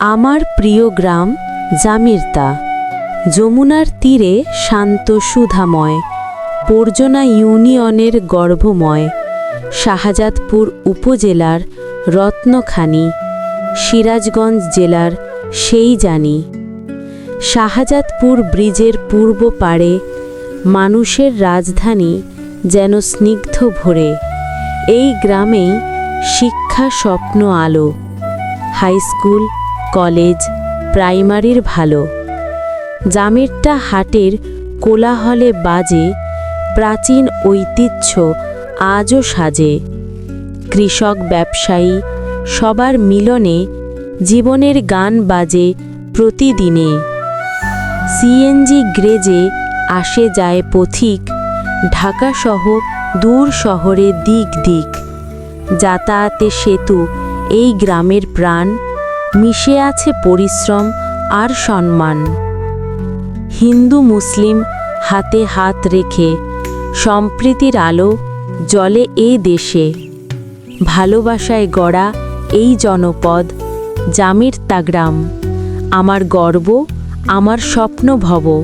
আমার প্রিয় গ্রাম জামিরতা। যমুনার তীরে শান্ত সুধাময় পর্জনা ইউনিয়নের গর্ভময়, শাহজাদপুর উপজেলার রত্নখানি, সিরাজগঞ্জ জেলার সেই জানি। শাহজাদপুর ব্রিজের পূর্ব পাড়ে মানুষের রাজধানী যেন স্নিগ্ধ ভরে। এই গ্রামেই শিক্ষা স্বপ্ন আলো। হাই স্কুল কলেজ, প্রাইমারির ভালো। জামেরটা হাটের কোলাহলে বাজে, প্রাচীন ঐতিহ্য আজও সাজে। কৃষক ব্যবসায়ী সবার মিলনে জীবনের গান বাজে প্রতিদিনে। সিএনজি গ্রেজে আসে যায় পথিক, ঢাকাসহ দূর শহরে দিক দিক। যাতায়াতে সেতু, এই গ্রামের প্রাণ মিশে আছে পরিশ্রম আর সম্মান। হিন্দু মুসলিম হাতে হাত রেখে সম্প্রীতির আলো জলে এই দেশে। ভালোবাসায় গড়া এই জনপদ জামির তাগ্রাম আমার গর্ব, আমার স্বপ্ন ভব